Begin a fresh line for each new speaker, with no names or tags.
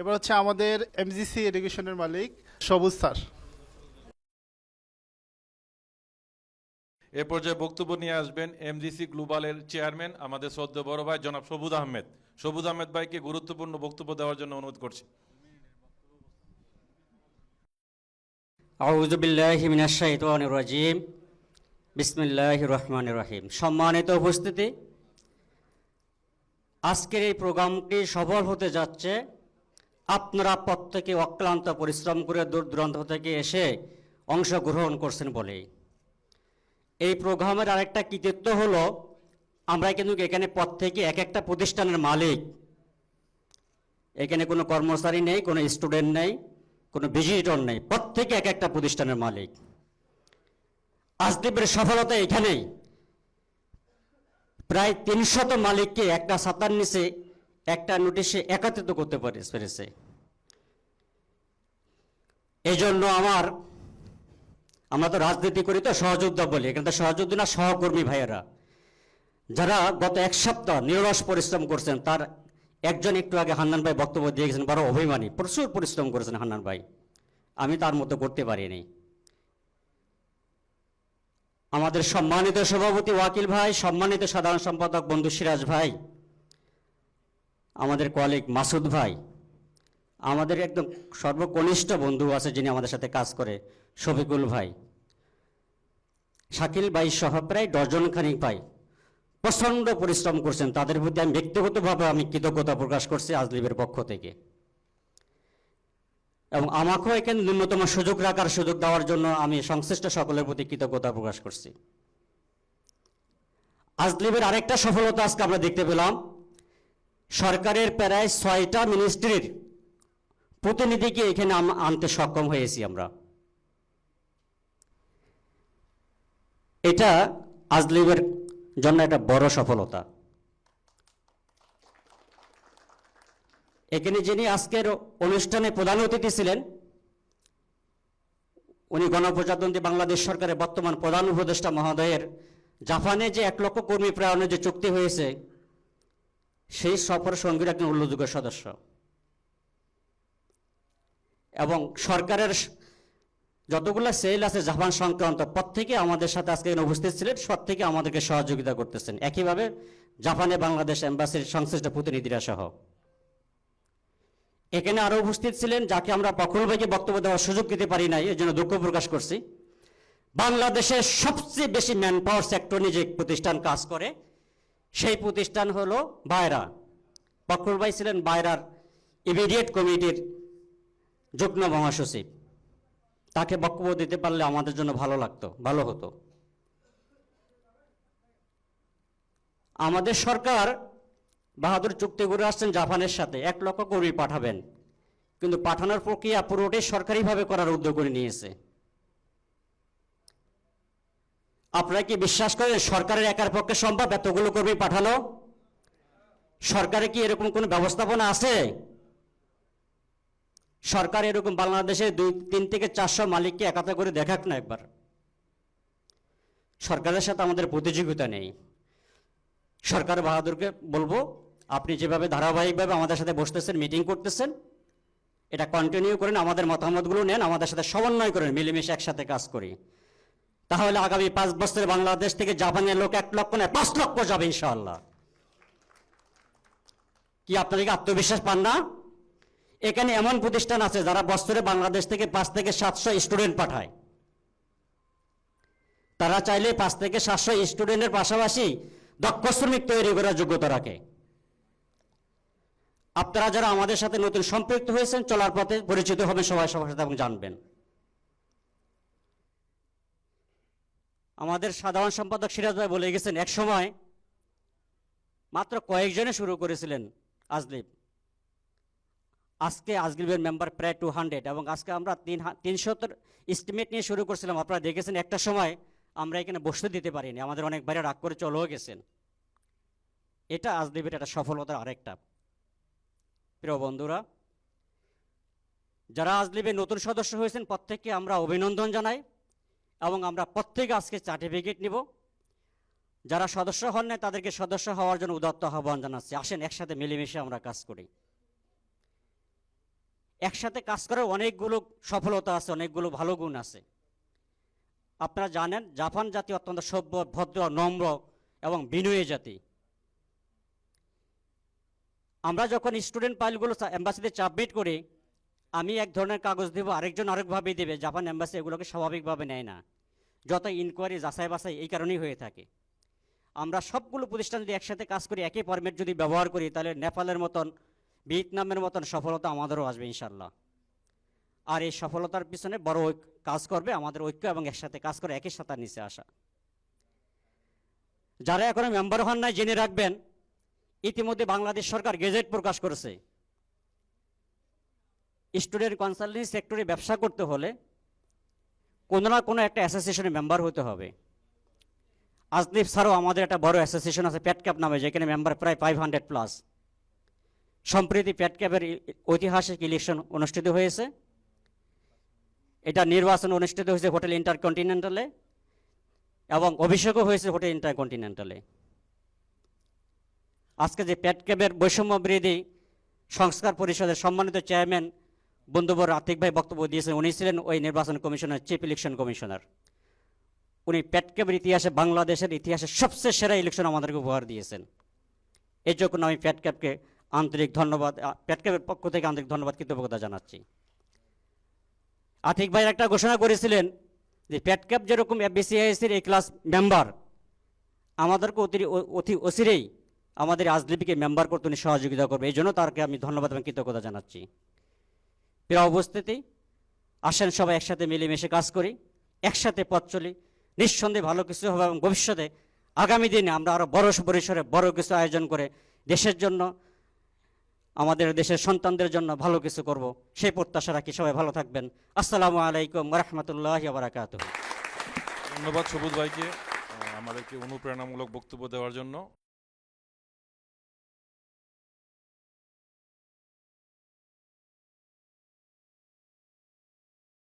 এবার হচ্ছে আমাদের এমজিসি এডুকেশনের মালিক সবুজ স্যার।
এ পর্যায়ে বক্তব্য নিয়ে আসবেন এমজিসি গ্লোবালের চেয়ারম্যান আমাদের সদ্য বড় ভাই জনাব সবুজ আহমেদ। সবুজ আহমেদ ভাইকে গুরুত্বপূর্ণ বক্তব্য দেওয়ার জন্য অনুরোধ করছি।
আউযু বিল্লাহি মিনাশ শাইতানির রাজিম। বিসমিল্লাহির রহমানির রহিম। সম্মানিত উপস্থিতি আজকের এই প্রোগ্রামটি সফল হতে যাচ্ছে আপনারা প্রত্যেকে অক্লান্ত পরিশ্রম করে দূর দূরান্ত থেকে এসে অংশগ্রহণ করছেন বলে এই প্রোগ্রামের আরেকটা কৃতিত্ব হলো, আমরা কিন্তু এখানে প্রত্যেকে এক একটা প্রতিষ্ঠানের মালিক। এখানে কোনো কর্মচারী নেই, কোনো স্টুডেন্ট নেই, কোনো ভিজিটর নেই, প্রত্যেকে এক একটা প্রতিষ্ঠানের মালিক। আজদীপের সফলতা এখানেই। প্রায় তিনশত মালিককে একটা ছাতার নিচে একটা নোটিশে একত্রিত করতে পারে- পেরেছে এই জন্য আমার, আমরা তো রাজনীতি করি তো, সহযোদ্ধা বলি। এখানে সহযোদ্ধা না, সহকর্মী ভাইয়েরা। যারা গত এক সপ্তাহ নিরস পরিশ্রম করছেন, তার একজন একটু আগে হান্নান ভাই বক্তব্য দিয়ে গেছেন বড় অভিমানী, প্রচুর পরিশ্রম করেছেন হান্নান ভাই। আমি তার মতো করতে পারিনি। আমাদের সম্মানিত সভাপতি ওয়াকিল ভাই, সম্মানিত সাধারণ সম্পাদক বন্ধু সিরাজ ভাই আমাদের কলিগ মাসুদ ভাই, আমাদের একদম সর্বকনিষ্ঠ বন্ধু আছে যিনি আমাদের সাথে কাজ করে, শফিকুল ভাই। শাকিল ভাই সহ প্রায় ডজন খানিক ভাই প্রচণ্ড পরিশ্রম করছেন। তাদের প্রতি আমি ব্যক্তিগতভাবে আমি কৃতজ্ঞতা প্রকাশ করছি আজলিবের পক্ষ থেকে। এবং আমাকেও এখানে ন্যূনতম সুযোগ রাখার সুযোগ দেওয়ার জন্য আমি সংশ্লিষ্ট সকলের প্রতি কৃতজ্ঞতা প্রকাশ করছি। আজলিবের আরেকটা সফলতা আজকে আমরা দেখতে পেলাম। সরকারের প্রায় ছয়টা মিনিস্ট্রির প্রতিনিধিকে এখানে আনতে সক্ষম হয়েছি আমরা। এটা আজলিবের জন্য একটা বড় সফলতা। এখানে যিনি আজকের অনুষ্ঠানে প্রধান অতিথি ছিলেন, উনি গণপ্রজাতন্ত্রী বাংলাদেশ সরকারের বর্তমান প্রধান উপদেষ্টা মহোদয়ের জাপানে যে এক লক্ষ কর্মী প্রেরণের যে চুক্তি হয়েছে সেই সফর সঙ্গীর একজন উল্লেখযোগ্য সদস্য। এবং সরকারের যতগুলো সেল আছে জাপান সংক্রান্ত, প্রত্যেকে আমাদের সাথে আজকে এখানে উপস্থিত ছিলেন, প্রত্যেকে আমাদেরকে সহযোগিতা করতেছেন। একইভাবে জাপানে বাংলাদেশ এম্বাসির সংশ্লিষ্ট প্রতিনিধিরা সহ। এখানে আরও উপস্থিত ছিলেন যাকে আমরা ভাইকে বক্তব্য দেওয়ার সুযোগ দিতে পারি নাই, এর জন্য দুঃখ প্রকাশ করছি। বাংলাদেশের সবচেয়ে বেশি ম্যান পাওয়ার সেক্টর নিয়ে যে প্রতিষ্ঠান কাজ করে সেই প্রতিষ্ঠান হলো বায়রা প্রখর ভাই ছিলেন বায়রার ইমিডিয়েট কমিটির যুগ্ম মহাসচিব। তাকে বক্তব্য দিতে পারলে আমাদের জন্য ভালো লাগতো, ভালো হতো। আমাদের সরকার বাহাদুর চুক্তি করে আসছেন জাপানের সাথে, এক লক্ষ কর্মী পাঠাবেন। কিন্তু পাঠানোর প্রক্রিয়া পুরোটাই সরকারিভাবে করার উদ্যোগ করে নিয়েছে। আপনারা কি বিশ্বাস করেন সরকারের একার পক্ষে সম্ভব? এতগুলো কর্মী পাঠানো সরকারে কি এরকম কোনো ব্যবস্থাপনা আছে? সরকার এরকম বাংলাদেশে দুই, তিন থেকে চারশো মালিককে একাতা করে দেখাক না একবার। সরকারের সাথে আমাদের প্রতিযোগিতা নেই। সরকার বাহাদুরকে বলব, আপনি যেভাবে ধারাবাহিকভাবে আমাদের সাথে বসতেছেন মিটিং করতেছেন, এটা কন্টিনিউ করেন, আমাদের মতামতগুলো নেন, আমাদের সাথে সমন্বয় করেন, মিলেমিশে একসাথে কাজ করি। তাহলে আগামী পাঁচ বছরে বাংলাদেশ থেকে জাপানের লোক এক লক্ষ নয়, পাঁচ লক্ষ যাবে ইনশাল্লাহ কি আপনাদেরকে আত্মবিশ্বাস পান না? এখানে এমন প্রতিষ্ঠান আছে যারা বছরে বাংলাদেশ থেকে পাঁচ থেকে সাতশো স্টুডেন্ট পাঠায়। তারা চাইলে পাঁচ থেকে সাতশো স্টুডেন্টের পাশাপাশি দক্ষ শ্রমিক তৈরি করার যোগ্যতা রাখে। আপনারা যারা আমাদের সাথে নতুন সম্পৃক্ত হয়েছেন, চলার পথে পরিচিত হবেন, সবাই সবার সাথে এবং জানবেন। আমাদের সাধারণ সম্পাদক সিরাজ ভাই বলে গেছেন, এক সময় মাত্র কয়েকজনে শুরু করেছিলেন আজলিব। আজকে আজলিবের মেম্বার প্রায় টু হান্ড্রেড এবং আজকে আমরা তিন তিনশোর এস্টিমেট নিয়ে শুরু করছিলাম। আপনারা দেখেছেন একটা সময় আমরা এখানে বসতে দিতে পারিনি, আমাদের অনেক বাইরে রাগ করে চলেও গেছেন। এটা আজদিবের একটা সফলতার আরেকটা। প্রিয় বন্ধুরা, যারা আজলিবে নতুন সদস্য হয়েছেন, প্রত্যেককে আমরা অভিনন্দন জানাই। এবং আমরা প্রত্যেকে আজকে সার্টিফিকেট নিব। যারা সদস্য হন না তাদেরকে সদস্য হওয়ার জন্য উদাত্ত আহ্বান জানাচ্ছি। আসেন, একসাথে মিলেমিশে আমরা কাজ করি। একসাথে কাজ করার অনেকগুলো সফলতা আছে, অনেকগুলো ভালো গুণ আছে। আপনারা জানেন, জাপান জাতি অত্যন্ত সভ্য, ভদ্র, নম্র এবং বিনয়ী জাতি। আমরা যখন স্টুডেন্ট ফাইলগুলো এম্বাসিতে সাবমিট করি, আমি এক ধরনের কাগজ দেবো, আরেকজন আরেকভাবে দেবে। জাপান এম্বাসি এগুলোকে স্বাভাবিকভাবে নেয় না। যত ইনকোয়ারি যাচাই বাছাই এই কারণেই হয়ে থাকে। আমরা সবগুলো প্রতিষ্ঠান যদি একসাথে কাজ করি, একই ফরম্যাট যদি ব্যবহার করি, তাহলে নেপালের মতন, ভিয়েতনামের মতন সফলতা আমাদেরও আসবে ইনশাল্লাহ আর এই সফলতার পিছনে বড় কাজ করবে আমাদের ঐক্য এবং একসাথে কাজ করে একই সাথে নিচে আসা। যারা এখনও মেম্বার হন নাই, জেনে রাখবেন, ইতিমধ্যে বাংলাদেশ সরকার গেজেট প্রকাশ করেছে। স্টুডেন্ট কনসালটেন্সি সেক্টরে ব্যবসা করতে হলে কোনো না কোনো একটা অ্যাসোসিয়েশনের মেম্বার হতে হবে। আজদীপ স্যারও আমাদের একটা বড় অ্যাসোসিয়েশন আছে প্যাটক্যাপ নামে, যেখানে মেম্বার প্রায় ফাইভ হান্ড্রেড প্লাস সম্প্রতি প্যাটক্যাপের ঐতিহাসিক ইলেকশন অনুষ্ঠিত হয়েছে। এটা নির্বাচন অনুষ্ঠিত হয়েছে হোটেল ইন্টারকন্টিনেন্টালে এবং অভিষেকও হয়েছে হোটেল ইন্টারকন্টিনেন্টালে। আজকে যে প্যাটক্যাপের বৈষম্য বিরোধী সংস্কার পরিষদের সম্মানিত চেয়ারম্যান বন্ধুবর আতিক ভাই বক্তব্য দিয়েছেন, উনি ছিলেন ওই নির্বাচন কমিশনের, চিফ ইলেকশন কমিশনার। উনি প্যাটক্যাপের ইতিহাসে, বাংলাদেশের ইতিহাসে সবচেয়ে সেরা ইলেকশন আমাদেরকে উপহার দিয়েছেন। এই জন্য আমি প্যাটক্যাপকে আন্তরিক ধন্যবাদ প্যাটক্যাপের পক্ষ থেকে আন্তরিক ধন্যবাদ, কৃতজ্ঞতা জানাচ্ছি। আতিক ভাই একটা ঘোষণা করেছিলেন যে প্যাটক্যাপ যেরকম এফবিসিআইসির এই ক্লাস মেম্বার, আমাদেরকে অতি অতি অচিরেই আমাদের আজলিপিকে মেম্বার করতে উনি সহযোগিতা করবে। এই জন্য তারকে আমি ধন্যবাদ এবং কৃতজ্ঞতা জানাচ্ছি। প্রিয় উপস্থিতি, আসেন সবাই একসাথে মিলেমিশে কাজ করি, একসাথে পথ চলি। নিঃসন্দেহে ভালো কিছু হবে এবং ভবিষ্যতে আগামী দিনে আমরা আরও বড় পরিসরে বড় কিছু আয়োজন করে দেশের জন্য, আমাদের দেশের সন্তানদের জন্য ভালো কিছু করব। সেই প্রত্যাশা রাখি। সবাই ভালো থাকবেন। আসসালামু আলাইকুম রহমতুল্লাহ বারাকাত
ধন্যবাদ সবুজ ভাইকে আমাদেরকে অনুপ্রেরণামূলক বক্তব্য দেওয়ার জন্য।